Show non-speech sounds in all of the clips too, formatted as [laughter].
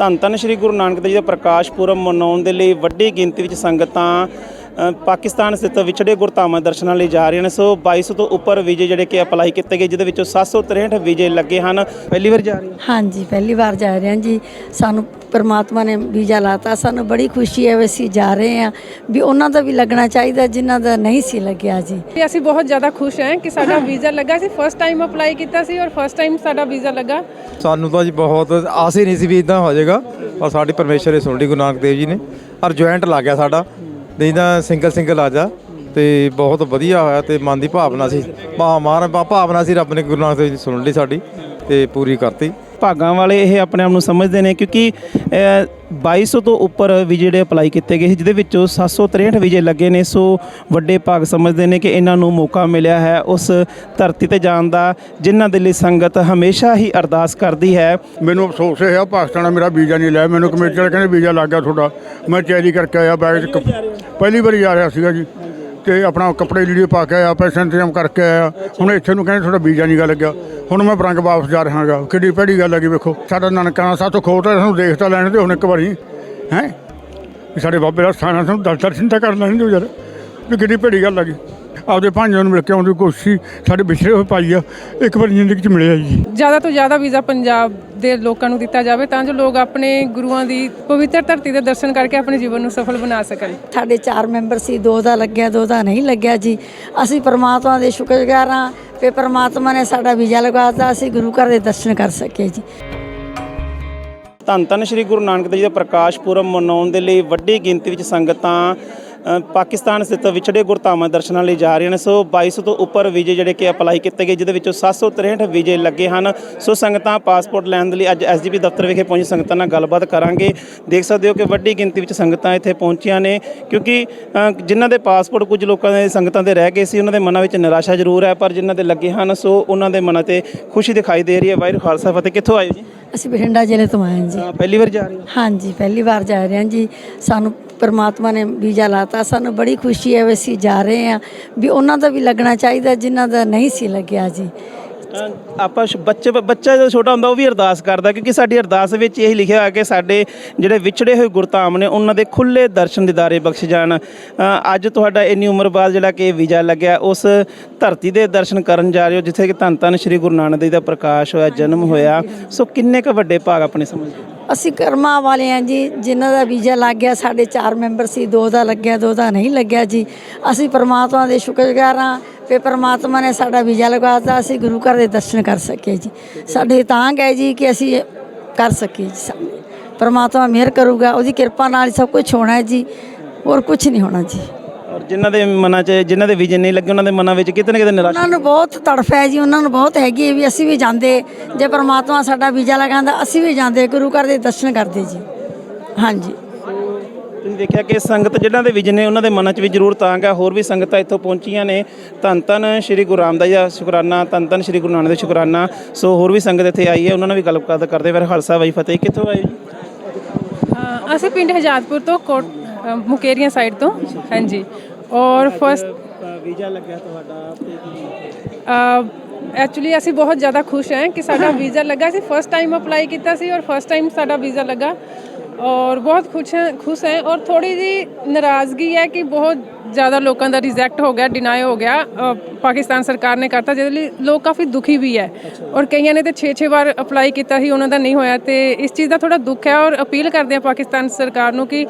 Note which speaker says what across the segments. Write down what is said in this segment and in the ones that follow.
Speaker 1: ਧੰਨ ਧੰਨ ਸ੍ਰੀ ਗੁਰੂ ਨਾਨਕ ਦੇਵ ਜੀ ਦਾ ਪ੍ਰਕਾਸ਼ ਪੁਰਬ ਮਨਾਉਣ ਦੇ ਲਈ ਵੱਡੀ ਗਿਣਤੀ ਵਿੱਚ ਸੰਗਤਾਂ ਪਾਕਿਸਤਾਨ ਸਥਿਤ ਵਿਛੜੇ ਗੁਰਧਾਮਾਂ ਦਰਸ਼ਨਾਂ ਲਈ ਜਾ ਰਹੀਆਂ ਨੇ। ਸੋ 2200 ਤੋਂ ਉੱਪਰ ਵੀਜ਼ੇ ਜਿਹੜੇ ਕਿ ਅਪਲਾਈ ਕੀਤੇ ਗਏ ਜਿਹਦੇ ਵਿੱਚੋਂ 763 ਵੀਜ਼ੇ ਲੱਗੇ ਹਨ। ਪਹਿਲੀ ਵਾਰ ਜਾ ਰਹੀ
Speaker 2: ਹਾਂਜੀ ਪਹਿਲੀ ਵਾਰ ਜਾ ਰਹੇ ਹਾਂ ਜੀ। ਸਾਨੂੰ ਪਰਮਾਤਮਾ ਨੇ ਵੀਜ਼ਾ ਲਾਤਾ। ਸਾਨੂੰ ਬੜੀ ਖੁਸ਼ੀ ਹੈ ਵੀ ਅਸੀਂ ਜਾ ਰਹੇ ਹਾਂ। ਵੀ ਉਹਨਾਂ ਦਾ ਵੀ ਲੱਗਣਾ ਚਾਹੀਦਾ ਜਿਨ੍ਹਾਂ ਦਾ ਨਹੀਂ ਸੀ ਲੱਗਿਆ ਜੀ।
Speaker 3: ਤੇ ਅਸੀਂ ਬਹੁਤ ਜ਼ਿਆਦਾ ਖੁਸ਼ ਹਾਂ ਕਿ ਸਾਡਾ ਵੀਜ਼ਾ ਲੱਗਾ ਸੀ। ਫਸਟ ਟਾਈਮ ਅਪਲਾਈ ਕੀਤਾ ਸੀ ਔਰ ਫਸਟ ਟਾਈਮ ਸਾਡਾ ਵੀਜ਼ਾ ਲੱਗਾ।
Speaker 4: ਸਾਨੂੰ ਤਾਂ ਜੀ ਬਹੁਤ ਆਸ ਹੀ ਨਹੀਂ ਸੀ ਵੀ ਇਦਾਂ ਹੋ ਜਾਏਗਾ। ਪਰ ਸਾਡੀ ਪਰਮੇਸ਼ਰ ਨੇ ਸੁਣ ਲਈ ਗੁਰੂ ਨਾਨਕ ਦੇਵ ਜੀ ਨੇ। ਔਰ ਜੁਆਇੰਟ ਲੱਗ ਗਿਆ ਸਾਡਾ। ਨਹੀਂ ਤਾਂ ਸਿੰਗਲ ਸਿੰਗਲ ਆ ਜਾ। ਤੇ ਬਹੁਤ ਵਧੀਆ ਹੋਇਆ ਤੇ ਮਨ ਦੀ ਭਾਵਨਾ ਸੀ। ਮਾ ਮਾਰ ਭਾਵਨਾ ਸੀ, ਰੱਬ ਨੇ ਗੁਰੂ ਨਾਨਕ ਦੇਵ ਜੀ ਸੁਣ ਲਈ ਸਾਡੀ ਤੇ ਪੂਰੀ ਕਰਤੀ।
Speaker 1: ਭਾਗਾਂ ਵਾਲੇ ਇਹ ਆਪਣੇ ਆਪ ਨੂੰ ਸਮਝਦੇ ਨੇ ਕਿਉਂਕਿ ਅ, 2200 ਤੋਂ ਉੱਪਰ ਵੀਜ਼ੇ ਜਿਹੜੇ ਅਪਲਾਈ ਕੀਤੇ ਗਏ ਸੀ ਜਿਹਦੇ ਵਿੱਚੋਂ 763 ਵੀਜ਼ੇ ਲੱਗੇ ਨੇ ਸੋ ਵੱਡੇ ਭਾਗ ਸਮਝਦੇ ਨੇ ਕਿ ਇਹਨਾਂ ਨੂੰ ਮੌਕਾ ਮਿਲਿਆ ਹੈ ਉਸ ਧਰਤੀ ਤੇ ਜਾਣ ਦਾ ਜਿਨ੍ਹਾਂ ਦੇ ਲਈ ਸੰਗਤ ਹਮੇਸ਼ਾ ਹੀ ਅਰਦਾਸ ਕਰਦੀ ਹੈ।
Speaker 5: ਮੈਨੂੰ ਅਫਸੋਸ ਇਹ ਆ ਪਾਕਿਸਤਾਨ ਨੇ ਮੇਰਾ ਵੀਜ਼ਾ ਨਹੀਂ ਲਿਆ। ਮੈਨੂੰ ਕਮੇਟੀ ਵਾਲੇ ਕਹਿੰਦੇ ਵੀਜ਼ਾ ਲੱਗ ਗਿਆ ਤੁਹਾਡਾ। ਮੈਂ ਚੈਰੀ ਕਰਕੇ ਆਇਆ ਬੈਗ 'ਚ ਕੱਪ- ਪਹਿਲੀ ਵਾਰੀ ਜਾ ਰਿਹਾ ਸੀਗਾ ਜੀ। ਤੇ ਆਪਣਾ ਕੱਪੜੇ ਲੀੜੇ ਪਾ ਕੇ ਆਇਆ ਪੈਸੇ ਇੰਤਜ਼ਾਮ ਕਰਕੇ ਆਇਆ। ਹੁਣ ਇੱਥੇ ਨੂੰ ਕਹਿੰਦੇ ਤੁਹਾਡਾ ਵੀਜ਼ਾ ਨਹੀਂ ਗਾ ਲੱਗਿਆ। ਹੁਣ ਮੈਂ ਬਰੰਗ ਵਾਪਸ ਜਾ ਰਿਹਾਗਾ ਕਿੱਡੀ ਭੈੜੀ ਗੱਲ ਹੈਗੀ ਵੇਖੋ। ਸਾਡਾ ਨਾਨਕਾਣਾ ਸਾਥੋਂ ਖੋਤਾ ਸਾਨੂੰ ਦੇਖਤਾ ਲੈਣ ਤੇ ਹੁਣ ਇੱਕ ਵਾਰੀ ਹੈ? ਵੀ ਸਾਡੇ ਬਾਬੇ ਦਾ ਸਥਾਨ ਸਾਨੂੰ ਦਰ- ਦਰਸ਼ਨ ਤਾਂ ਕਰ ਲੈਣ ਦਿਓ ਯਾਰ। ਵੀ ਕਿੱਡੀ ਭੈੜੀ ਗੱਲ ਹੈਗੀ ਆਪਦੇ ਭਾਂਜਿਆਂ ਨੂੰ ਮਿਲ ਕੇ ਆਉਣ ਦੀ ਕੋਸ਼ਿਸ਼ ਸਾਡੇ ਵਿਛੜੇ ਹੋਏ ਪਾਈ ਆ ਇੱਕ ਵਾਰੀ ਜ਼ਿੰਦਗੀ 'ਚ ਮਿਲਿਆ ਜੀ।
Speaker 3: ਜ਼ਿਆਦਾ ਤੋਂ ਜ਼ਿਆਦਾ ਵੀਜ਼ਾ ਪੰਜਾਬ ਦੇ ਲੋਕਾਂ ਨੂੰ ਦਿੱਤਾ ਜਾਵੇ ਤਾਂ ਜੋ ਲੋਕ ਆਪਣੇ ਗੁਰੂਆਂ ਦੀ ਪਵਿੱਤਰ ਧਰਤੀ ਦੇ ਦਰਸ਼ਨ ਕਰਕੇ ਆਪਣੇ ਜੀਵਨ ਨੂੰ ਸਫਲ ਬਣਾ ਸਕਣ।
Speaker 2: ਸਾਡੇ ਚਾਰ ਮੈਂਬਰ ਸੀ ਦੋ ਦਾ ਲੱਗਿਆ ਦੋ ਦਾ ਨਹੀਂ ਲੱਗਿਆ ਜੀ। ਅਸੀਂ ਪਰਮਾਤਮਾ ਦੇ ਸ਼ੁਕਰਗੁਜ਼ਾਰ ਹਾਂ ਕਿ ਪਰਮਾਤਮਾ ਨੇ ਸਾਡਾ ਵੀਜ਼ਾ ਲਗਵਾਤਾ ਅਸੀਂ ਗੁਰੂ ਘਰ ਦੇ ਦਰਸ਼ਨ ਕਰ ਸਕੇ ਜੀ।
Speaker 1: ਧੰਨ ਧੰਨ ਸ੍ਰੀ ਗੁਰੂ ਨਾਨਕ ਦੇਵ ਜੀ ਦਾ ਪ੍ਰਕਾਸ਼ ਪੁਰਬ ਮਨਾਉਣ ਦੇ ਲਈ ਵੱਡੀ ਗਿਣਤੀ ਵਿੱਚ ਸੰਗਤਾਂ ਪਾਕਿਸਤਾਨ ਸਥਿਤ ਵਿਛੜੇ ਗੁਰਧਾਮਾਂ ਦਰਸ਼ਨਾਂ ਲਈ ਜਾ ਰਹੀਆਂ ਨੇ। ਸੋ 2200 ਤੋਂ ਉੱਪਰ ਵੀਜ਼ੇ ਜਿਹੜੇ ਕਿ ਅਪਲਾਈ ਕੀਤੇ ਗਏ ਜਿਹਦੇ ਵਿੱਚੋਂ 763 ਵੀਜ਼ੇ ਲੱਗੇ ਹਨ। ਸੋ ਸੰਗਤਾਂ ਪਾਸਪੋਰਟ ਲੈਣ ਦੇ ਲਈ ਅੱਜ ਐਸਜੀਪੀ ਦਫ਼ਤਰ ਵਿਖੇ ਪਹੁੰਚੀ। ਸੰਗਤਾਂ ਨਾਲ ਗੱਲਬਾਤ ਕਰਾਂਗੇ। ਦੇਖ ਸਕਦੇ ਹੋ ਕਿ ਵੱਡੀ ਗਿਣਤੀ ਵਿੱਚ ਸੰਗਤਾਂ ਇੱਥੇ ਪਹੁੰਚੀਆਂ ਨੇ ਕਿਉਂਕਿ ਜਿਨ੍ਹਾਂ ਦੇ ਪਾਸਪੋਰਟ ਕੁਝ ਲੋਕਾਂ ਦੇ ਸੰਗਤਾਂ ਦੇ ਰਹਿ ਗਏ ਸੀ ਉਹਨਾਂ ਦੇ ਮਨਾਂ ਵਿੱਚ ਨਿਰਾਸ਼ਾ ਜ਼ਰੂਰ ਹੈ ਪਰ ਜਿਨ੍ਹਾਂ ਦੇ ਲੱਗੇ ਹਨ ਸੋ ਉਹਨਾਂ ਦੇ ਮਨਾਂ ਤੇ ਖੁਸ਼ੀ ਦਿਖਾਈ ਦੇ ਰਹੀ ਹੈ। ਵਾਹਿਗੁਰੂ ਖਾਲਸਾ ਫਤਿਹ। ਕਿੱਥੋਂ ਆਏ ਜੀ?
Speaker 2: ਅਸੀਂ ਬਠਿੰਡਾ ਜ਼ਿਲ੍ਹੇ ਤੋਂ ਆਏ ਹਾਂ ਜੀ।
Speaker 1: ਪਹਿਲੀ ਵਾਰ ਜਾ ਰਹੇ ਹੋ?
Speaker 2: ਹਾਂਜੀ ਪਹਿਲੀ ਵਾਰ ਜਾ ਰਹੇ ਹਾਂ ਜੀ। ਸਾਨੂੰ ਪਰਮਾਤਮਾ ਨੇ ਵੀਜ਼ਾ ਲਾਤਾ। ਸਾਨੂੰ ਬੜੀ ਖੁਸ਼ੀ ਹੈ ਵੀ ਅਸੀਂ ਜਾ ਰਹੇ ਹਾਂ। ਵੀ ਉਹਨਾਂ ਦਾ ਵੀ ਲੱਗਣਾ ਚਾਹੀਦਾ ਜਿਨ੍ਹਾਂ ਦਾ ਨਹੀਂ ਸੀ ਲੱਗਿਆ ਜੀ।
Speaker 1: ਆਪਾਂ ਬੱਚੇ ਬੱਚਾ ਜਦੋਂ ਛੋਟਾ ਹੁੰਦਾ ਉਹ ਵੀ ਅਰਦਾਸ ਕਰਦਾ ਕਿਉਂਕਿ ਸਾਡੀ ਅਰਦਾਸ ਵਿੱਚ ਇਹ ਲਿਖਿਆ ਹੋਇਆ ਕਿ ਸਾਡੇ ਜਿਹੜੇ ਵਿਛੜੇ ਹੋਏ ਗੁਰਧਾਮ ਨੇ ਉਹਨਾਂ ਦੇ ਖੁੱਲੇ ਦਰਸ਼ਨ ਦਿਦਾਰੇ ਬਖਸ਼ ਜਾਣ। ਅੱਜ ਤੁਹਾਡਾ ਇੰਨੀ ਉਮਰ ਬਾਅਦ ਜਿਹੜਾ ਕਿ ਵੀਜ਼ਾ ਲੱਗਿਆ ਉਸ ਧਰਤੀ ਦੇ ਦਰਸ਼ਨ ਕਰਨ ਜਾ ਰਹੇ ਹੋ ਜਿੱਥੇ ਕਿ ਧੰਨ ਧੰਨ ਸ੍ਰੀ ਗੁਰੂ ਨਾਨਕ ਦੇਵ ਦਾ ਪ੍ਰਕਾਸ਼ ਹੋਇਆ ਜਨਮ ਹੋਇਆ। ਸੋ ਕਿੰਨੇ ਕੁ ਵੱਡੇ ਭਾਗ ਆਪਣੇ ਸਮਝਦੇ ਹੋ?
Speaker 2: ਅਸੀਂ ਕਰਮਾਂ ਵਾਲੇ ਹਾਂ ਜੀ, ਜਿਨ੍ਹਾਂ ਦਾ ਵੀਜ਼ਾ ਲੱਗ ਗਿਆ, ਸਾਡੇ ਚਾਰ ਮੈਂਬਰ ਸੀ, ਦੋ ਦਾ ਲੱਗਿਆ, ਦੋ ਦਾ ਨਹੀਂ ਲੱਗਿਆ ਜੀ। ਅਸੀਂ ਪਰਮਾਤਮਾ ਦੇ ਸ਼ੁਕਰਗੁਜ਼ਾਰ ਹਾਂ ਕਿ ਪਰਮਾਤਮਾ ਨੇ ਸਾਡਾ ਵੀਜ਼ਾ ਲਗਵਾਤਾ, ਅਸੀਂ ਗੁਰੂ ਘਰ ਦੇ ਦਰਸ਼ਨ ਕਰ ਸਕੇ ਜੀ। ਸਾਡੇ ਤਾਂ ਹੈ ਜੀ ਕਿ ਅਸੀਂ ਕਰ ਸਕੇ ਜੀ ਪਰਮਾਤਮਾ ਮਿਹਰ ਕਰੂਗਾ, ਉਹਦੀ ਕਿਰਪਾ ਨਾਲ ਸਭ ਕੁਝ ਹੋਣਾ ਹੈ ਜੀ, ਹੋਰ ਕੁਝ ਨਹੀਂ ਹੋਣਾ ਜੀ।
Speaker 1: ਔਰ ਜਿਨ੍ਹਾਂ ਦੇ ਮਨਾਂ 'ਚ ਜਿਨ੍ਹਾਂ ਦੇ ਵੀਜ਼ੇ ਨਹੀਂ ਲੱਗੇ ਉਹਨਾਂ ਦੇ ਮਨਾਂ ਵਿੱਚ ਕਿਤੇ ਨਾ ਕਿਤੇ ਨਿਰਾਸ਼ਾ?
Speaker 2: ਉਹਨਾਂ ਨੂੰ ਬਹੁਤ ਤੜਫ ਹੈ ਜੀ ਉਹਨਾਂ ਨੂੰ ਬਹੁਤ ਹੈਗੀ ਹੈ ਵੀ ਅਸੀਂ ਵੀ ਜਾਂਦੇ ਜੇ ਪਰਮਾਤਮਾ ਸਾਡਾ ਵੀਜ਼ਾ ਲਗਾਉਂਦਾ ਅਸੀਂ ਵੀ ਜਾਂਦੇ ਗੁਰੂ ਘਰ ਦੇ ਦਰਸ਼ਨ ਕਰਦੇ ਜੀ। ਹਾਂਜੀ।
Speaker 1: ਤੁਸੀਂ ਦੇਖਿਆ ਕਿ ਸੰਗਤ ਜਿਨ੍ਹਾਂ ਦੇ ਵਿਜਨ ਨੇ ਉਹਨਾਂ ਦੇ ਮਨਾਂ 'ਚ ਵੀ ਜ਼ਰੂਰ ਤਾਂਗ ਹੈ ਹੋਰ ਵੀ ਸੰਗਤਾਂ ਇੱਥੋਂ ਪਹੁੰਚੀਆਂ ਨੇ। ਧੰਨ ਧੰਨ ਸ੍ਰੀ ਗੁਰੂ ਰਾਮਦਾਸ ਜੀ ਦਾ ਸ਼ੁਕਰਾਨਾ ਧੰਨ ਧੰਨ ਸ੍ਰੀ ਗੁਰੂ ਨਾਨਕ ਦੇਵ ਸ਼ੁਕਰਾਨਾ। ਸੋ ਹੋਰ ਵੀ ਸੰਗਤ ਇੱਥੇ ਆਈ ਹੈ ਉਹਨਾਂ ਨਾਲ ਵੀ ਗੱਲਬਾਤ ਕਰਦੇ ਫਿਰ ਖਾਲਸਾ ਬਾਈ ਫਤਿਹ ਕਿੱਥੋਂ ਆਏ ਜੀ?
Speaker 3: ਅਸੀਂ ਪਿੰਡ ਹਜਾਤਪੁਰ ਤੋਂ ਕੋਟ ਮੁਕੇਰੀਆਂ ਸਾਈਡ ਤੋਂ ਹਾਂਜੀ। ਔਰ ਫਸਟ
Speaker 1: ਵੀਜ਼ਾ ਲੱਗਿਆ ਤੁਹਾਡਾ
Speaker 3: ਐਕਚੁਅਲੀ ਅਸੀਂ ਬਹੁਤ ਜ਼ਿਆਦਾ ਖੁਸ਼ ਹਾਂ ਕਿ ਸਾਡਾ [laughs] ਵੀਜ਼ਾ ਲੱਗਾ। ਸੀ ਫਸਟ ਟਾਈਮ ਅਪਲਾਈ ਕੀਤਾ ਸੀ ਔਰ ਫਸਟ ਟਾਈਮ ਸਾਡਾ ਵੀਜ਼ਾ ਲੱਗਾ। ਔਰ ਬਹੁਤ ਖੁਸ਼ ਹਾਂ ਖੁਸ਼ ਹੈ ਔਰ ਥੋੜੀ ਜੀ ਨਾਰਾਜ਼ਗੀ ਹੈ ਕਿ ਬਹੁਤ ਜ਼ਿਆਦਾ ਲੋਕਾਂ ਦਾ ਰਿਜੈਕਟ ਹੋ ਗਿਆ ਡਿਨਾਈ ਹੋ ਗਿਆ। ਅ, ਪਾਕਿਸਤਾਨ ਸਰਕਾਰ ਨੇ ਕਰਤਾ ਜਿਹਦੇ ਲਈ ਲੋਕ ਕਾਫੀ ਦੁਖੀ ਵੀ ਹੈ। ਔਰ ਕਈਆਂ ਨੇ ਤੇ 6-6 ਵਾਰ ਅਪਲਾਈ ਕੀਤਾ ਸੀ ਉਹਨਾਂ ਦਾ ਨਹੀਂ ਹੋਇਆ ਤੇ ਇਸ ਚੀਜ਼ ਦਾ ਥੋੜਾ ਦੁੱਖ ਹੈ ਔਰ ਅਪੀਲ ਕਰਦੇ ਆ ਪਾਕਿਸਤਾਨ ਸਰਕਾਰ ਨੂੰ ਕਿ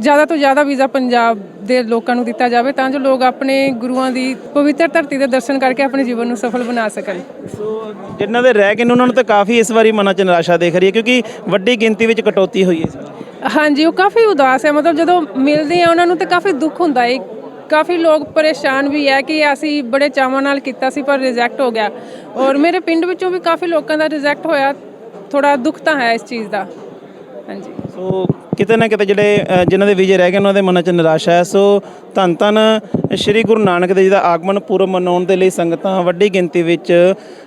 Speaker 3: ਜ਼ਿਆਦਾ ਤੋਂ ਜ਼ਿਆਦਾ ਵੀਜ਼ਾ ਪੰਜਾਬ ਦੇ ਲੋਕਾਂ ਨੂੰ ਦਿੱਤਾ ਜਾਵੇ ਤਾਂ ਜੋ ਲੋਕ ਆਪਣੇ ਗੁਰੂਆਂ ਦੀ ਪਵਿੱਤਰ ਧਰਤੀ ਦੇ ਦਰਸ਼ਨ ਕਰਕੇ ਆਪਣੇ ਜੀਵਨ ਨੂੰ ਸਫਲ ਬਣਾ ਸਕਣ।
Speaker 1: ਸੋ ਜਿਨ੍ਹਾਂ ਦੇ ਰਹਿ ਗਏ ਨੇ ਉਹਨਾਂ ਨੂੰ ਤਾਂ ਕਾਫੀ ਇਸ ਵਾਰੀ ਮਨਾਂ 'ਚ ਨਿਰਾਸ਼ਾ ਦੇਖ ਰਹੀ ਹੈ ਕਿਉਂਕਿ ਵੱਡੀ ਗਿਣਤੀ ਵਿੱਚ ਕਟੌਤੀ ਹੋਈ ਹੈ ਇਸ ਵਾਰ।
Speaker 3: ਹਾਂਜੀ ਉਹ ਕਾਫੀ ਉਦਾਸ ਹੈ। ਮਤਲਬ ਜਦੋਂ ਮਿਲਦੇ ਆ ਉਹਨਾਂ ਨੂੰ ਤੇ ਕਾਫੀ ਦੁੱਖ ਹੁੰਦਾ ਹੈ। ਕਾਫੀ ਲੋਕ ਪਰੇਸ਼ਾਨ ਵੀ ਹੈ ਕਿ ਅਸੀਂ ਬੜੇ ਚਾਵਾਂ ਨਾਲ ਕੀਤਾ ਸੀ ਪਰ ਰਿਜੈਕਟ ਹੋ ਗਿਆ। ਔਰ ਮੇਰੇ ਪਿੰਡ ਵਿੱਚੋਂ ਵੀ ਕਾਫੀ ਲੋਕਾਂ ਦਾ ਰਿਜੈਕਟ ਹੋਇਆ। ਥੋੜਾ ਦੁੱਖ ਤਾਂ ਹੈ ਇਸ ਚੀਜ਼ ਦਾ। ਹਾਂਜੀ।
Speaker 1: ਸੋ ਕਿਤੇ ਨਾ ਕਿਤੇ ਜਿਹੜੇ ਅ, ਜਿਨ੍ਹਾਂ ਦੇ ਵੀਜ਼ੇ ਰਹਿ ਗਏ ਉਹਨਾਂ ਦੇ ਮਨਾਂ 'ਚ ਨਿਰਾਸ਼ਾ ਹੈ। ਸੋ ਧੰਨ ਧੰਨ ਸ੍ਰੀ ਗੁਰੂ ਨਾਨਕ ਦੇਵ ਜੀ ਦਾ ਆਗਮਨ ਪੁਰਬ ਮਨਾਉਣ ਦੇ ਲਈ ਸੰਗਤਾਂ ਵੱਡੀ ਗਿਣਤੀ ਵਿੱਚ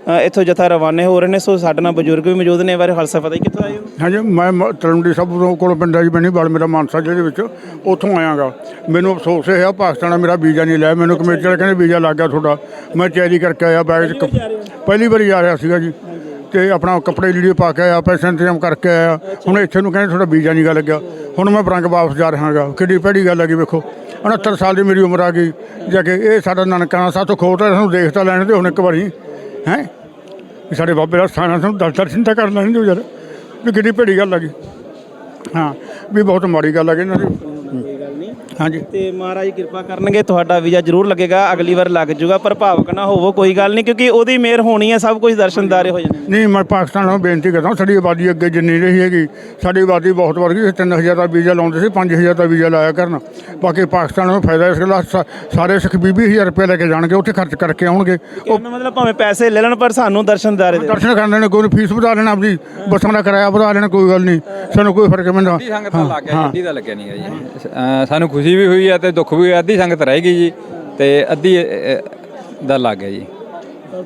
Speaker 1: ਅ, ਇੱਥੋਂ ਜਥਾ ਰਵਾਨੇ ਹੋ ਰਹੇ ਨੇ। ਸੋ ਸਾਡੇ ਨਾਲ ਬਜ਼ੁਰਗ ਵੀ ਮੌਜੂਦ ਨੇ। ਬਾਰੇ ਖਾਲਸਾ ਫਤਿਹ ਕਿੱਥੋਂ ਆਏ ਹੋ?
Speaker 5: ਹਾਂਜੀ ਮੈਂ ਮ- ਤਲਵੰਡੀ ਸਾਹਿਬ ਤੋਂ ਕੋਲ ਪਿੰਡ ਹੈ ਜੀ ਬਣੀ ਬਲ ਮੇਰਾ ਮਾਨਸਾ ਜ਼ਿਲ੍ਹੇ ਵਿੱਚ ਉੱਥੋਂ ਆਇਆਗਾ। ਮੈਨੂੰ ਅਫਸੋਸ ਇਹ ਆ ਪਾਕਿਸਤਾਨ ਨੇ ਮੇਰਾ ਵੀਜ਼ਾ ਨਹੀਂ ਲਿਆ। ਮੈਨੂੰ ਕਮੇਟੀ ਵਾਲੇ ਕਹਿੰਦੇ ਵੀਜ਼ਾ ਲੱਗ ਗਿਆ ਤੁਹਾਡਾ। ਮੈਂ ਚੈਰੀ ਕਰਕੇ ਆਇਆ ਬੈਗ 'ਚ ਪਹਿਲੀ ਵਾਰੀ ਜਾ ਰਿਹਾ ਸੀਗਾ ਜੀ। ਤੇ ਆਪਣਾ ਕੱਪੜੇ ਲੀੜੇ ਪਾ ਕੇ ਆਇਆ, ਪੈਸੇ ਇੰਤਜ਼ਾਮ ਕਰਕੇ ਆਇਆ। ਹੁਣ ਇੱਥੇ ਨੂੰ ਕਹਿੰਦੇ ਤੁਹਾਡਾ ਵੀਜ਼ਾ ਨਹੀਂ ਗਾ ਲੱਗਿਆ। ਹੁਣ ਮੈਂ ਬਰੰਗ ਵਾਪਸ ਜਾ ਰਿਹਾਗਾ ਕਿੱਡੀ ਭੈੜੀ ਗੱਲ ਹੈਗੀ ਵੇਖੋ। 69 ਸਾਲ ਦੀ ਮੇਰੀ ਉਮਰ ਆ ਗਈ। ਜਾ ਕੇ ਇਹ ਸਾਡਾ ਨਨਕਾਣਾ ਸਾਥੋਂ ਖੋਤਾ ਸਾਨੂੰ ਦੇਖਤਾ ਲੈਣ ਦੇ ਹੁਣ ਇੱਕ ਵਾਰੀ। ਹੈ? ਵੀ ਸਾਡੇ ਬਾਬੇ ਦਾ ਸਥਾਨ ਸਾਨੂੰ ਦਸ ਦਰਸ਼ਨ ਤਾਂ ਕਰ ਲੈਣ ਦਿਓ ਯਾਰ। ਵੀ ਕਿੱਡੀ ਭੈੜੀ ਗੱਲ ਹੈਗੀ। ਹਾਂ, ਵੀ ਬਹੁਤ ਮਾੜੀ ਗੱਲ ਹੈਗੀ ਇਹਨਾਂ ਦੀ। ਹਾਂਜੀ।
Speaker 1: ਤੇ ਮਹਾਰਾਜ ਕਿਰਪਾ ਕਰਨਗੇ ਤੁਹਾਡਾ ਵੀਜ਼ਾ ਜ਼ਰੂਰ ਲੱਗੇਗਾ ਅਗਲੀ ਵਾਰ ਲੱਗ ਜਾਊਗਾ ਪਰ ਭਾਵਕ ਨਾ ਹੋਵੋ ਕੋਈ ਗੱਲ ਨਹੀਂ ਕਿਉਂਕਿ ਉਹਦੀ ਮਿਹਰ ਹੋਣੀ ਹੈ ਸਭ ਕੁਝ ਦਰਸ਼ਨਦਾਰੇ ਹੋ ਜਾਣੇ।
Speaker 5: ਨਹੀਂ ਮੈਂ ਪਾਕਿਸਤਾਨ ਨੂੰ ਬੇਨਤੀ ਕਰਦਾ ਸਾਡੀ ਆਬਾਦੀ ਅੱਗੇ ਜਿੰਨੀ ਰਹੀ ਹੈਗੀ ਸਾਡੀ ਆਬਾਦੀ ਬਹੁਤ ਵੱਧ ਗਈ 3000 ਦਾ ਵੀਜ਼ਾ ਲਾਉਂਦੇ ਸੀ 5000 ਦਾ ਵੀਜ਼ਾ ਲਾਇਆ ਕਰਨ। ਬਾਕੀ ਪਾਕਿਸਤਾਨ ਨੂੰ ਫਾਇਦਾ ਇਸ ਗੱਲ ਸਾਰੇ ਸਿੱਖ 20000 ਰੁਪਏ ਲੈ ਕੇ ਜਾਣਗੇ ਉੱਥੇ ਖਰਚ ਕਰਕੇ ਆਉਣਗੇ।
Speaker 1: ਦਾ ਮਤਲਬ ਭਾਵੇਂ ਪੈਸੇ ਲੈ ਲੈਣ ਪਰ ਸਾਨੂੰ ਦਰਸ਼ਨਦਾਰੇ ਦੇ
Speaker 5: ਦਰਸ਼ਨ ਕਰਨ ਨੇ ਕੋਈ ਫੀਸ ਵਧਾ ਲੈਣਾ ਆਪਣੀ ਬੱਸਾਂ ਦਾ ਕਿਰਾਇਆ ਵਧਾ ਲੈਣਾ ਕੋਈ ਗੱਲ ਨਹੀਂ ਸਾਨੂੰ ਕੋਈ ਫ਼ਰਕ ਪੈਂਦਾ।
Speaker 6: ਲੱਗ ਗਿਆ ਜੀ, ਅੱਧੀ ਦਾ ਲੱਗਿਆ ਨਹੀਂ ਜੀ। ਸਾਨੂੰ ਖੁਸ਼ੀ ਵੀ ਹੋਈ ਹੈ ਤੇ ਦੁੱਖ ਵੀ ਹੋਇਆ ਅੱਧੀ ਸੰਗਤ ਰਹਿ ਗਈ ਜੀ ਤੇ ਅੱਧੀ ਦਾ ਲੱਗ ਗਿਆ ਜੀ।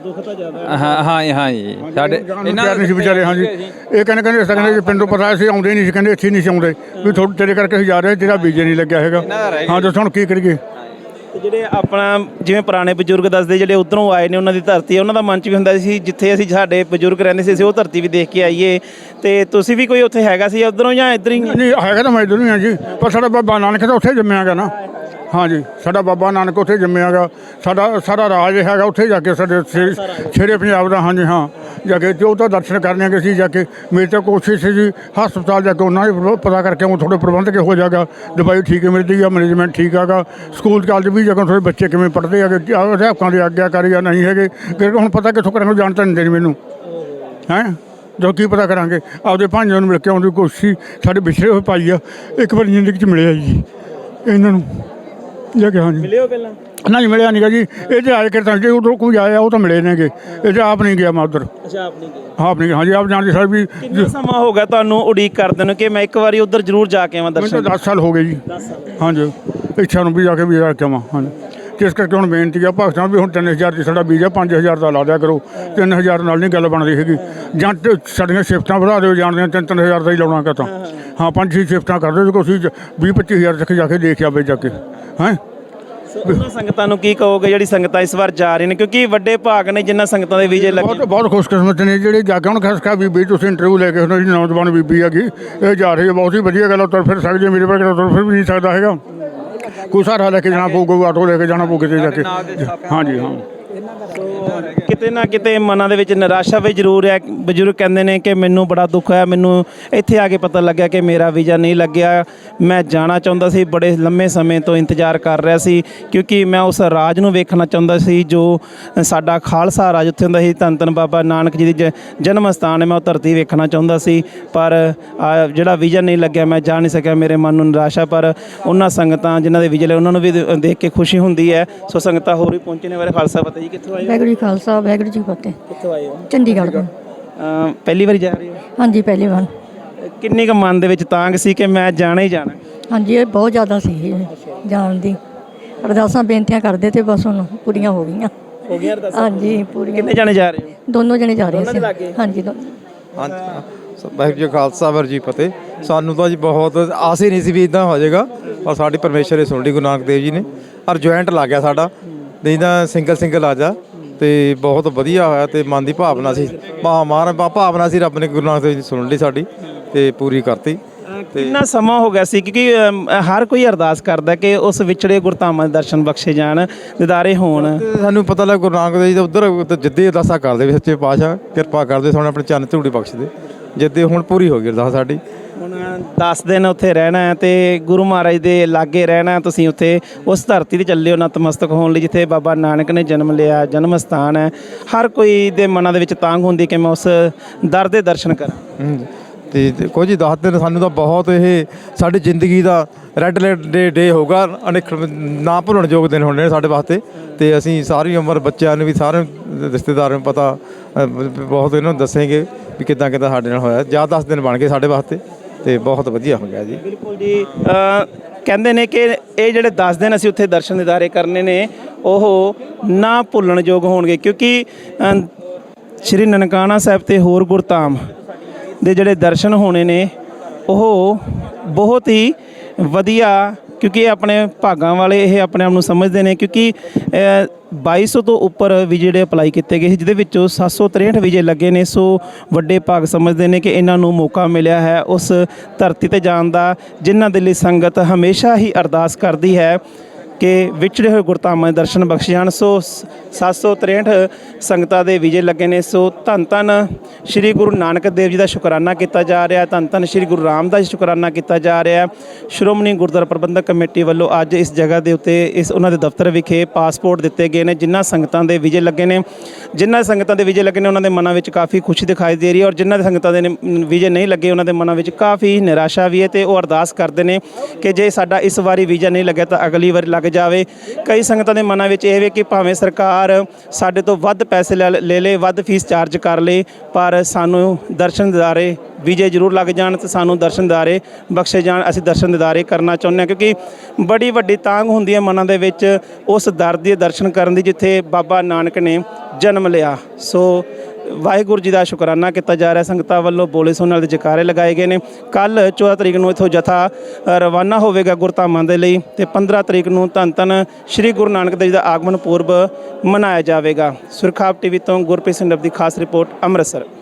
Speaker 1: ਦੁੱਖ ਤਾਂ ਜ਼ਿਆਦਾ
Speaker 6: ਹਾਂ। ਹਾਂ ਜੀ, ਹਾਂ ਜੀ। ਸਾਡੇ
Speaker 5: ਇਹਨਾਂ ਨਹੀਂ ਸੀ ਵਿਚਾਰੇ ਹਾਂਜੀ। ਇਹ ਕਹਿੰਦੇ ਕਹਿੰਦੇ ਅਸੀਂ ਕਹਿੰਦੇ ਜੀ ਪਿੰਡੋਂ ਪਤਾ ਸੀ ਆਉਂਦੇ ਨਹੀਂ ਸੀ ਕਹਿੰਦੇ ਇੱਥੇ ਨਹੀਂ ਸੀ ਆਉਂਦੇ। ਵੀ ਤੇਰੇ ਕਰਕੇ ਅਸੀਂ ਜਾ ਰਹੇ ਤੇਰਾ ਵੀਜ਼ਾ ਨਹੀਂ ਲੱਗਿਆ ਹੈਗਾ। ਹਾਂ ਦੱਸੋ ਹੁਣ ਕੀ ਕਰੀਏ?
Speaker 1: ਜਿਹੜੇ ਆਪਣਾ ਜਿਵੇਂ ਪੁਰਾਣੇ ਬਜ਼ੁਰਗ ਦੱਸਦੇ, ਜਿਹੜੇ ਉਧਰੋਂ ਆਏ ਨੇ, ਉਹਨਾਂ ਦੀ ਧਰਤੀ ਉਹਨਾਂ ਦਾ ਮਨ ਚ ਵੀ ਹੁੰਦਾ ਸੀ, ਜਿੱਥੇ ਅਸੀਂ ਸਾਡੇ ਬਜ਼ੁਰਗ ਰਹਿੰਦੇ ਸੀ, ਅਸੀਂ ਉਹ ਧਰਤੀ ਵੀ ਦੇਖ ਕੇ ਆਈਏ। ਤੇ ਤੁਸੀਂ ਵੀ ਕੋਈ ਉੱਥੇ ਹੈਗਾ ਸੀ ਉਧਰੋਂ ਜਾਂ ਇੱਧਰ ਹੀ?
Speaker 5: ਨਹੀਂ ਹੈਗਾ ਤਾਂ ਮੈਂ ਇੱਧਰ ਹੀ ਹਾਂ ਜੀ, ਪਰ ਸਾਡਾ ਬਾਬਾ ਨਾਨਕ ਤਾਂ ਉੱਥੇ ਜੰਮਿਆਗਾ ਨਾ। ਹਾਂਜੀ, ਸਾਡਾ ਬਾਬਾ ਨਾਨਕ ਉੱਥੇ ਜੰਮਿਆਗਾ ਸਾਡਾ ਸਾਰਾ ਰਾਜ ਹੈਗਾ, ਉੱਥੇ ਜਾ ਕੇ ਸਾਡੇ ਸ਼ੇ- ਸ਼ੇਰੇ ਪੰਜਾਬ ਦਾ, ਹਾਂਜੀ ਹਾਂ। ਜਾ ਕੇ ਤੇ ਉਹ ਤਾਂ ਦਰਸ਼ਨ ਕਰਨੇ ਗਏ ਸੀ, ਜਾ ਕੇ ਮੇਰੀ ਤਾਂ ਕੋਸ਼ਿਸ਼ ਸੀ ਜੀ, ਹਸਪਤਾਲ ਜਾ ਕੇ ਉਹਨਾਂ ਦੇ ਪਤਾ ਕਰਕੇ ਉਹ ਥੋੜੇ ਪ੍ਰਬੰਧ ਕੇ ਹੋ ਜਾਗਾ ਦਵਾਈ ਠੀਕ ਮਿਲਦੀ ਆ ਮੈਨੇਜਮੈਂਟ ਠੀਕ ਆਗਾ ਸਕੂਲ ਕਾਲਜ ਵੀ ਜਾ ਕੇ ਥੋੜੇ ਬੱਚੇ ਕਿਵੇਂ ਪੜ੍ਹਦੇ ਹੈਗੇ ਅਧਿਆਪਕਾਂ ਦੀ ਆਗਿਆਕਾਰੀ ਜਾਂ ਨਹੀਂ ਹੈਗੇ, ਕਿ ਹੁਣ ਪਤਾ ਕਿੱਥੋਂ ਕਰਾਂਗੇ ਜਾਣ ਤਾਂ ਨਹੀਂ ਦੇਣੀ ਮੈਨੂੰ। ਹੈਂ? ਜੋ ਕੀ ਪਤਾ ਕਰਾਂਗੇ। ਆਪਦੇ ਭਾਂਜਿਆਂ ਨੂੰ ਮਿਲ ਕੇ ਆਉਣ ਦੀ ਕੋਸ਼ਿਸ਼ ਸਾਡੇ ਵਿਛੜੇ ਹੋਏ ਭਾਈ ਆ, ਇੱਕ ਵਾਰ ਜ਼ਿੰਦਗੀ 'ਚ ਮਿਲਿਆ ਜੀ, ਇਹਨਾਂ ਨੂੰ। ਜਾ ਕੇ ਹਾਂਜੀ।
Speaker 1: ਮਿਲਿਓ ਪਹਿਲਾਂ?
Speaker 5: ਨਾ ਜੀ ਮਿਲਿਆ ਨਹੀਂਗਾ ਜੀ। ਇਹ ਜੇ ਆਏ ਕਿਰਤਾਂ ਜੇ ਉਧਰ ਕੋਈ ਆਇਆ ਉਹ ਤਾਂ ਮਿਲੇ ਨੇਗੇ ਇਹ ਆਪ ਨਹੀਂ ਗਿਆ ਮੈਂ ਉਧਰ।
Speaker 1: ਅੱਛਾ ਆਪ ਨਹੀਂ ਗਏ
Speaker 5: ਆਪ ਨਹੀਂ ਹਾਂਜੀ ਆਪ ਜਾਣਦੇ ਸਰ ਵੀ
Speaker 1: ਕਿੰਨਾ ਸਮਾਂ ਹੋ ਗਿਆ ਤੁਹਾਨੂੰ ਉਡੀਕ ਕਰਦੇ ਨੂੰ ਕਿ ਮੈਂ ਇੱਕ ਵਾਰੀ ਉਧਰ ਜ਼ਰੂਰ ਜਾ ਕੇ ਆਵਾਂ
Speaker 5: ਮੈਨੂੰ
Speaker 1: ਦਰਸ਼ਨ
Speaker 5: ਤਾਂ 10 ਸਾਲ ਹੋ ਗਏ ਜੀ।
Speaker 1: 10 ਸਾਲ।
Speaker 5: ਹਾਂਜੀ। ਇੱਛਾ ਨੂੰ ਵੀ ਜਾ ਕੇ ਵੀ ਜਾ ਕੇ ਆਵਾਂ ਹਾਂਜੀ। ਤੇ ਇਸ ਕਰਕੇ ਹੁਣ ਬੇਨਤੀ ਆ ਭਗਤਾਂ ਵੀ ਹੁਣ 3000 ਦੀ ਸਾਡਾ ਵੀਜ਼ਾ 5000 ਦਾ ਲਾ ਦਿਆ ਕਰੋ 3000 ਨਾਲ ਨਹੀਂ ਗੱਲ ਬਣਦੀ ਹੈਗੀ। ਜਾਂ ਤੇ ਸਾਡੀਆਂ ਸ਼ਿਫਟਾਂ ਵਧਾ ਦਿਓ ਜਾਣਦੇ 3-3000 ਦਾ ਹੀ ਲਾਉਣਾ ਕਾ ਤਾਂ। ਹਾਂ ਪੰਜ ਛੇ ਸ਼ਿਫਟਾਂ ਕਰ ਦਿਓ ਕੋਈ 20-25000 ਤੱਕ ਜਾ ਕੇ ਦੇਖ ਆਵੇ ਜਾ ਕੇ। ਹੈਂ?
Speaker 1: ਸੋ ਉਹਨਾਂ ਸੰਗਤਾਂ ਨੂੰ ਕੀ ਕਹੋਗੇ ਜਿਹੜੀ ਸੰਗਤਾਂ ਇਸ ਵਾਰ ਜਾ ਰਹੀਆਂ ਨੇ? ਕਿਉਂਕਿ ਵੱਡੇ ਭਾਗ ਨੇ ਜਿਨ੍ਹਾਂ ਸੰਗਤਾਂ ਦੇ ਵੀਜ਼ੇ ਲੱਗੇ।
Speaker 5: ਬਹੁਤ ਬਹੁਤ ਖੁਸ਼ਕਿਸਮਤ ਨੇ ਜਿਹੜੇ ਜਾ ਕੇ ਹੁਣ ਖਾਸ ਕਰ ਬੀਬੀ ਤੁਸੀਂ ਇੰਟਰਵਿਊ ਲੈ ਕੇ ਉਹਨਾਂ ਦੀ ਨੌਜਵਾਨ ਬੀਬੀ ਹੈਗੀ ਇਹ ਜਾ ਰਹੀ ਹੈ ਬਹੁਤ ਹੀ ਵਧੀਆ ਗੱਲ ਤੁਰ ਫਿਰ ਸਕਦੀ ਹੈ ਮੇਰੇ ਵਰਗਾ ਤੁਰ ਫਿਰ ਵੀ ਨਹੀਂ ਸਕਦਾ ਹੈਗਾ। ਕੋਈ ਸਹਾਰਾ ਲੈ ਕੇ ਜਾਣਾ ਪਊਗਾ ਆਟੋ ਲੈ ਕੇ ਜਾਣਾ ਪਊ ਕਿਤੇ ਜਾ ਕੇ। ਹਾਂਜੀ ਹਾਂ।
Speaker 1: ਕਿਤੇ ਨਾ ਕਿਤੇ ਮਨਾਂ ਦੇ ਵਿੱਚ ਨਿਰਾਸ਼ਾ ਵੀ ਜ਼ਰੂਰ ਹੈ। ਬਜ਼ੁਰਗ ਕਹਿੰਦੇ ਨੇ ਕਿ ਮੈਨੂੰ ਬੜਾ ਦੁੱਖ ਹੋਇਆ। ਮੈਨੂੰ ਇੱਥੇ ਆ ਕੇ ਪਤਾ ਲੱਗਿਆ ਕਿ ਮੇਰਾ ਵੀਜ਼ਾ ਨਹੀਂ ਲੱਗਿਆ। ਮੈਂ ਜਾਣਾ ਚਾਹੁੰਦਾ ਸੀ। ਬੜੇ ਲੰਮੇ ਸਮੇਂ ਤੋਂ ਇੰਤਜ਼ਾਰ ਕਰ ਰਿਹਾ ਸੀ ਕਿਉਂਕਿ ਮੈਂ ਉਸ ਰਾਜ ਨੂੰ ਵੇਖਣਾ ਚਾਹੁੰਦਾ ਸੀ ਜੋ ਸਾਡਾ ਖਾਲਸਾ ਰਾਜ ਉੱਥੇ ਹੁੰਦਾ ਸੀ। ਧੰਨ ਧੰਨ ਬਾਬਾ ਨਾਨਕ ਜੀ ਦੀ ਜਨਮ ਸਥਾਨ ਹੈ। ਮੈਂ ਉਹ ਧਰਤੀ ਵੇਖਣਾ ਚਾਹੁੰਦਾ ਸੀ। ਪਰ ਜਿਹੜਾ ਵੀਜ਼ਾ ਨਹੀਂ ਲੱਗਿਆ, ਮੈਂ ਜਾ ਨਹੀਂ ਸਕਿਆ। ਮੇਰੇ ਮਨ ਨੂੰ ਨਿਰਾਸ਼ਾ, ਪਰ ਉਹਨਾਂ ਸੰਗਤਾਂ ਜਿਨ੍ਹਾਂ ਦੇ ਵੀਜ਼ੇ ਲਏ, ਉਹਨਾਂ ਨੂੰ ਵੀ ਦੇਖ ਕੇ ਖੁਸ਼ੀ ਹੁੰਦੀ ਹੈ। ਸੋ ਸੰਗਤਾਂ ਹੋਰ ਵੀ ਪਹੁੰਚੇ ਨੇ। ਬਾਰੇ ਖਾਲਸਾ ਪਤਾ ਜੀ, ਕਿੱਥੋਂ ਆਏ ਹੋ?
Speaker 2: ਜੀ ਖਾਲਸਾ ਵਾਹਿਗੁਰੂ ਜੀ ਕੀ ਫਤਿਹ।
Speaker 1: ਕਿੱਥੋਂ ਆਏ ਹੋ?
Speaker 2: ਚੰਡੀਗੜ੍ਹ ਤੋਂ।
Speaker 1: ਅਮ ਪਹਿਲੀ ਵਾਰੀ ਜਾ ਰਹੇ ਹੋ?
Speaker 2: ਹਾਂਜੀ ਪਹਿਲੀ ਵਾਰ।
Speaker 1: ਕਿੰਨੀ ਕੁ ਮਨ ਦੇ ਵਿੱਚ ਤਾਂਗ ਸੀ ਕਿ ਮੈਂ ਜਾਣਾ ਹੀ ਜਾਣਾ?
Speaker 2: ਹਾਂਜੀ ਇਹ ਬਹੁਤ ਜ਼ਿਆਦਾ ਸੀ ਇਹ ਜਾਣ ਦੀ। ਅਰਦਾਸਾਂ ਬੇਨਤੀਆਂ ਕਰਦੇ ਤੇ ਬਸ ਹੁਣ ਪੂਰੀਆਂ ਹੋ ਗਈਆਂ।
Speaker 1: ਹੋ ਗਿਆ ਅਰਦਾਸ?
Speaker 2: ਹਾਂਜੀ ਪੂਰੀਆਂ।
Speaker 1: ਕਿੰਨੇ ਜਾਣੇ ਜਾ ਰਹੇ ਹੋ?
Speaker 2: ਦੋਨੋਂ ਜਣੇ ਜਾ ਰਹੇ ਸੀ। ਹਾਂਜੀ ਦੋ-
Speaker 4: ਹਾਂਜੀ ਵਾਹਿਗੁਰੂ ਜੀ ਕਾ ਖਾਲਸਾ ਵਾਹਿਗੁਰੂ ਜੀ ਕੀ ਫਤਿਹ। ਸਾਨੂੰ ਤਾਂ ਜੀ ਬਹੁਤ ਆਸ ਹੀ ਨਹੀਂ ਸੀ ਵੀ ਇਦਾਂ ਹੋ ਜਾਏਗਾ। ਪਰ ਸਾਡੀ ਪਰਮੇਸ਼ਰ ਨੇ ਸੁਣ ਲਈ ਗੁਰੂ ਨਾਨਕ ਦੇਵ ਜੀ ਨੇ। ਔਰ ਜੁਆਇੰਟ ਲੱਗ ਗਿਆ ਸਾਡਾ। ਨਹੀਂ ਤਾਂ ਸਿੰਗਲ ਸਿੰਗਲ ਆ ਜਾ। ਤੇ ਬਹੁਤ ਵਧੀਆ ਹੋਇਆ ਤੇ ਮਨ ਦੀ ਭਾਵਨਾ ਸੀ। ਮਹਾ ਮਾਰ ਭਾਵਨਾ ਸੀ ਰੱਬ ਨੇ ਗੁਰੂ ਨਾਨਕ ਦੇਵ ਜੀ ਸੁਣ ਲਈ ਸਾਡੀ ਤੇ ਪੂਰੀ ਕਰਤੀ।
Speaker 1: ਕਿੰਨਾ ਸਮਾਂ ਹੋ ਗਿਆ ਸੀ? ਕਿਉਂਕਿ ਹਰ ਕੋਈ ਅਰਦਾਸ ਕਰਦਾ ਕਿ ਉਸ ਵਿਛੜੇ ਗੁਰਧਾਮਾਂ ਦੇ ਦਰਸ਼ਨ ਬਖਸ਼ੇ ਜਾਣ ਦਿਦਾਰੇ ਹੋਣ।
Speaker 4: ਸਾਨੂੰ ਪਤਾ ਲੱਗ ਗੁਰੂ ਨਾਨਕ ਦੇਵ ਜੀ ਦਾ ਉਧਰ ਜਿੱਦੇ ਅਰਦਾਸਾਂ ਕਰਦੇ ਵੀ ਸੱਚੇ ਪਾਤਸ਼ਾਹ ਕਿਰਪਾ ਕਰਦੇ ਸਾਨੂੰ ਆਪਣੇ ਚੰਨ ਝੂੜੀ ਬਖਸ਼ ਦੇ ਜਿੱਦੇ ਹੁਣ ਪੂਰੀ ਹੋ ਗਈ ਅਰਦਾਸ ਸਾਡੀ।
Speaker 1: ਹੁਣ 10 ਦਿਨ ਉੱਥੇ ਰਹਿਣਾ ਹੈ ਤੇ ਗੁਰੂ ਮਹਾਰਾਜ ਦੇ ਲਾਗੇ ਰਹਿਣਾ ਹੈ। ਤੁਸੀਂ ਉੱਥੇ ਉਸ ਧਰਤੀ ਤੇ ਚੱਲੇ ਹੋ ਨਤਮਸਤਕ ਹੋਣ ਲਈ ਜਿੱਥੇ ਬਾਬਾ ਨਾਨਕ ਨੇ ਜਨਮ ਲਿਆ ਜਨਮ ਸਥਾਨ ਹੈ। ਹਰ ਕੋਈ ਦੇ ਮਨਾਂ ਦੇ ਵਿੱਚ ਤਾਂਗ ਹੁੰਦੀ ਕਿ ਮੈਂ ਉਸ ਦਰ ਦੇ ਦਰਸ਼ਨ ਕਰਾਂ।
Speaker 4: ਹਮ, ਤੇ ਤੇ ਕੁਝ ਹੀ ਦੱਸ ਦਿਨ ਸਾਨੂੰ ਤਾਂ ਬਹੁਤ ਇਹ ਸਾਡੀ ਜ਼ਿੰਦਗੀ ਦਾ ਰੈੱਡ ਲਾਈਟ ਡੇ ਡੇ ਹੋਗਾ ਅਨੇਕ ਨਾ ਭੁੱਲਣ ਯੋਗ ਦਿਨ ਹੋਣੇ ਨੇ ਸਾਡੇ ਵਾਸਤੇ। ਤੇ ਅਸੀਂ ਸਾਰੀ ਉਮਰ ਬੱਚਿਆਂ ਨੂੰ ਵੀ ਸਾਰੇ ਰਿਸ਼ਤੇਦਾਰਾਂ ਨੂੰ ਪਤਾ ਅ, ਬਹੁਤ ਇਹਨਾਂ ਨੂੰ ਦੱਸਾਂਗੇ ਵੀ ਕਿਦਾਂ ਕਿਦਾਂ ਸਾਡੇ ਨਾਲ ਹੋਇਆ। ਜਾਂ 10 ਦਿਨ ਬਣ ਗਏ ਸਾਡੇ ਵਾਸਤੇ। ਤੇ ਬਹੁਤ ਵਧੀਆ ਹੋ ਗਿਆ ਜੀ।
Speaker 1: ਬਿਲਕੁਲ ਜੀ। ਅ, ਕਹਿੰਦੇ ਨੇ ਕਿ ਇਹ ਜਿਹੜੇ 10 ਦਿਨ ਅਸੀਂ ਉੱਥੇ ਦਰਸ਼ਨ ਦਿਦਾਰੇ ਕਰਨੇ ਨੇ ਉਹ ਨਾ ਭੁੱਲਣਯੋਗ ਹੋਣਗੇ। ਕਿਉਂਕਿ ਅ, ਸ਼੍ਰੀ ਨਨਕਾਣਾ ਸਾਹਿਬ ਤੇ ਹੋਰ ਗੁਰਧਾਮ ਦੇ ਜਿਹੜੇ ਦਰਸ਼ਨ ਹੋਣੇ ਨੇ ਉਹ ਬਹੁਤ ਹੀ ਵਧੀਆ ਕਿਉਂਕਿ ਇਹ ਆਪਣੇ ਭਾਗਾਂ ਵਾਲੇ ਇਹ ਆਪਣੇ ਆਪ ਨੂੰ ਸਮਝਦੇ ਨੇ ਕਿਉਂਕਿ ਅ, 2200 ਤੋਂ ਉੱਪਰ ਵੀ ਜਿਹੜੇ ਅਪਲਾਈ ਕੀਤੇ ਗਏ ਸੀ ਜਿਹਦੇ ਵਿੱਚੋਂ 763 ਵੀਜ਼ੇ ਲੱਗੇ ਨੇ ਸੋ ਵੱਡੇ ਭਾਗ ਸਮਝਦੇ ਨੇ ਕਿ ਇਹਨਾਂ ਨੂੰ ਮੌਕਾ ਮਿਲਿਆ ਹੈ ਉਸ ਧਰਤੀ ਤੇ ਜਾਣ ਦਾ ਜਿਨ੍ਹਾਂ ਦੇ ਲਈ ਸੰਗਤ ਹਮੇਸ਼ਾ ਹੀ ਅਰਦਾਸ ਕਰਦੀ ਹੈ। ਕਿ ਵਿਛੜੇ ਹੋਏ ਗੁਰਧਾਮਾਂ ਦੇ ਦਰਸ਼ਨ ਬਖਸ਼ ਜਾਣ। ਸੋ ਸ- 763 ਸੰਗਤਾਂ ਦੇ ਵਿਜੇ ਲੱਗੇ ਨੇ। ਸੋ ਧੰਨ ਧੰਨ ਸ੍ਰੀ ਗੁਰੂ ਨਾਨਕ ਦੇਵ ਜੀ ਦਾ ਸ਼ੁਕਰਾਨਾ ਕੀਤਾ ਜਾ ਰਿਹਾ। ਧੰਨ ਧੰਨ ਸ੍ਰੀ ਗੁਰੂ ਰਾਮਦਾਸ ਜੀ ਦਾ ਸ਼ੁਕਰਾਨਾ ਕੀਤਾ ਜਾ ਰਿਹਾ। ਸ਼੍ਰੋਮਣੀ ਗੁਰਦੁਆਰਾ ਪ੍ਰਬੰਧਕ ਕਮੇਟੀ ਵੱਲੋਂ ਅੱਜ ਇਸ ਜਗ੍ਹਾ ਦੇ ਉੱਤੇ ਇਸ ਉਹਨਾਂ ਦੇ ਦਫ਼ਤਰ ਵਿਖੇ ਪਾਸਪੋਰਟ ਦਿੱਤੇ ਗਏ ਨੇ, ਜਿਨ੍ਹਾਂ ਸੰਗਤਾਂ ਦੇ ਵਿਜੇ ਲੱਗੇ ਨੇ। ਜਿਨ੍ਹਾਂ ਸੰਗਤਾਂ ਦੇ ਵਿਜੇ ਲੱਗੇ ਨੇ, ਉਹਨਾਂ ਦੇ ਮਨਾਂ ਵਿੱਚ ਕਾਫੀ ਖੁਸ਼ੀ ਦਿਖਾਈ ਦੇ ਰਹੀ ਹੈ ਔਰ ਜਿਨ੍ਹਾਂ ਦੇ ਸੰਗਤਾਂ ਦੇ ਵਿਜੇ ਨਹੀਂ ਲੱਗੇ, ਉਹਨਾਂ ਦੇ ਮਨਾਂ ਵਿੱਚ ਕਾਫੀ ਨਿਰਾਸ਼ਾ ਵੀ ਹੈ ਤੇ ਉਹ ਅਰਦਾਸ ਕਰਦੇ ਨੇ ਕਿ ਜੇ ਸਾਡਾ ਇਸ ਵਾਰੀ ਵੀਜ਼ਾ ਨਹੀਂ ਲੱਗਿਆ ਤਾਂ ਅਗਲੀ ਵਾਰ ਲੱਗ ਜਾਵੇ। ਕਈ ਸੰਗਤਾਂ ਦੇ ਮਨਾਂ ਵਿੱਚ ਇਹ ਵੇ ਕਿ ਭਾਵੇਂ ਸਰਕਾਰ ਸਾਡੇ ਤੋਂ ਵੱਧ ਪੈਸੇ ਲੈ ਲੈ ਲੇ, ਵੱਧ ਫੀਸ ਚਾਰਜ ਕਰ ਲੇ, ਪਰ ਸਾਨੂੰ ਦਰਸ਼ਨ ਦਿਦਾਰੇ ਵੀਜ਼ੇ ਜ਼ਰੂਰ ਲੱਗ ਜਾਣ ਤੇ ਸਾਨੂੰ ਦਰਸ਼ਨ ਦਿਦਾਰੇ ਬਖਸ਼ੇ ਜਾਣ। ਅਸੀਂ ਦਰਸ਼ਨ ਦਿਦਾਰੇ ਕਰਨਾ ਚਾਹੁੰਦੇ ਹਾਂ ਕਿਉਂਕਿ ਬੜੀ ਵੱਡੀ ਤਾਂਗ ਹੁੰਦੀ ਹੈ ਮਨਾਂ ਦੇ ਵਿੱਚ ਉਸ ਦਰ ਦੇ ਦਰਸ਼ਨ ਕਰਨ ਦੀ ਜਿੱਥੇ ਬਾਬਾ ਨਾਨਕ ਨੇ ਜਨਮ ਲਿਆ। ਸੋ ਵਾਹਿਗੁਰੂ ਜੀ ਦਾ ਸ਼ੁਕਰਾਨਾ ਕੀਤਾ ਜਾ ਰਿਹਾ। ਸੰਗਤਾਂ ਵੱਲੋਂ ਬੋਲੇ ਸੋਨ ਨਾਲ ਦੇ ਜਕਾਰੇ ਲਗਾਏ ਗਏ ਨੇ। ਕੱਲ 14 ਤਰੀਕ ਨੂੰ ਇਥੋਂ ਜਥਾ ਰਵਾਨਾ ਹੋਵੇਗਾ ਗੁਰਧਾਮਾਂ ਦੇ ਲਈ ਤੇ 15 ਤਰੀਕ ਨੂੰ ਧੰਨ ਧੰਨ ਸ੍ਰੀ ਗੁਰੂ ਨਾਨਕ ਦੇਵ ਜੀ ਦਾ ਆਗਮਨ ਪੁਰਬ ਮਨਾਇਆ ਜਾਵੇਗਾ। ਸੁਰਖਾਬ ਟੀਵੀ ਤੋਂ ਗੁਰਪ੍ਰੀਤ ਸਿੰਘ ਦੀ ਖਾਸ ਰਿਪੋਰਟ ਅੰਮ੍ਰਿਤਸਰ।